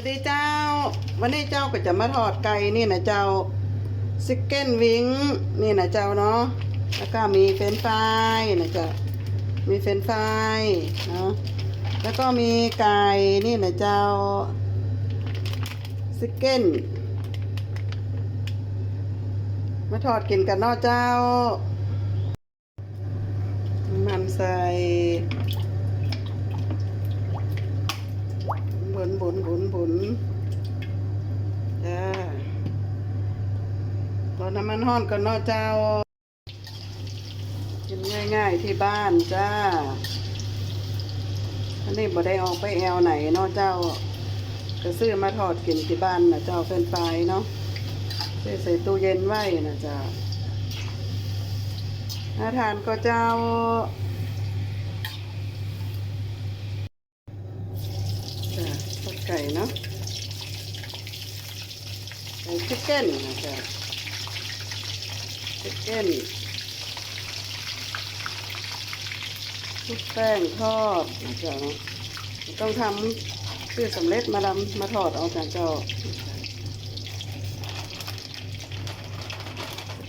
วัสดีเจ้า วันนี้เจ้าก็จะมาทอดไก่นี่นะเจ้าซิกเก้นวิงนี่นะเจ้าเนาะแล้วก็มีเฟรนฟรายนะเจ้ามีเฟรนฟรายเนาะแล้วก็มีไก่นี่นะเจ้าซิกเก้นมาทอดกินกันเนาะเจ้ามันใส่ บุนบุนบุนจ้ารอน้ำมันห้อนก่อนเนาะเจ้ากินง่ายๆที่บ้านจ้า อันนี้บ่ได้ออกไปแอวไหนเนาะเจ้า ก็ซื้อมาทอดกินที่บ้านนะเจ้าเป็นไฟรายเนาะซื้อใส่ตู้เย็นไว้นะเจ้าน่าทานก็เจ้า จ้ะทอด ไก่เนาะไก่ชิคเก้นนะจ๊ะชิคเก้นชุบแป้งทอดนะจ๊ะเนาะต้องทำซื้อสำเร็จมาดำมาทอดเอาจากเจ้าชิ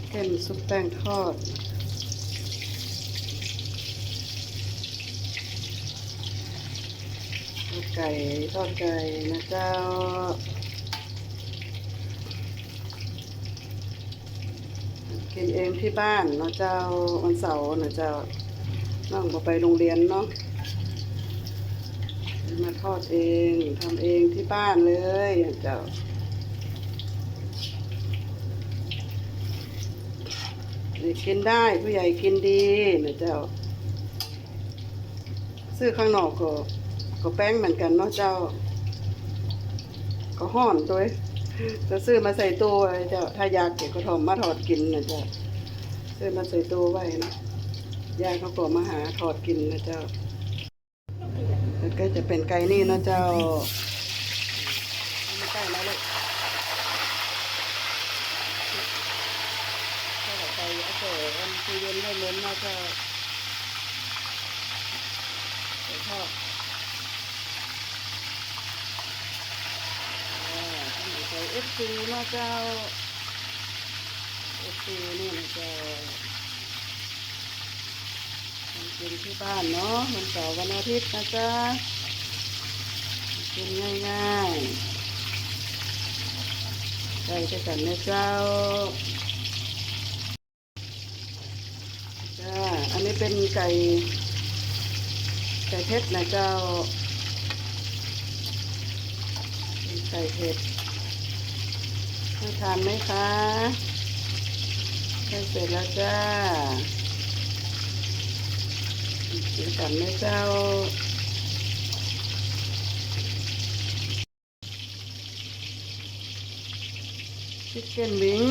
คเก้นซุปแป้งทอด ทอด ไก่ทอดไก่นะเจ้ากินเองที่บ้านเนาะเจ้าวันเสาร์นะเจ้าน้องไปโรงเรียนเนาะมาทอดเองทำเองที่บ้านเลยเจ้าเด็กกินได้ผู้ใหญ่กินดีนะเจ้าซื้อข้างนอกก็ ก็แป้งเหมือนกันเนาะเจ้า ก็ห่อนด้วยจะซื้อมาใส่ตู้ไว้เจ้าถ้าอยากเก็บก็ทอมมาทอดกินนะเจ้าซื้อมาใส่ตู้ไว้นะยายเขาก็มาหาทอดกินนะเจ้าแล้วก็จะเป็นไก่นี่นะเจ้าไม่ใกล้แล้วเลยเราไปเอาเจออันตู้เย็นให้ล้นเนาะเจ้าใส่ทอด ใส่ เอฟซีนะเจ้าเอฟซีนี่นะเจ้าทำกินที่บ้านเนาะมันเสาร์วันอาทิตย์นะจ๊ะกินง่ายๆใส่ด้วยกันนะเจ้าจ้าอันนี้เป็นไก่ไก่เพชรนะเจ้าไก่เผ็ด น่าทานไหมคะใกล้เสร็จแล้วจ้ากินกันไหมเจ้าชิคเก้นวิง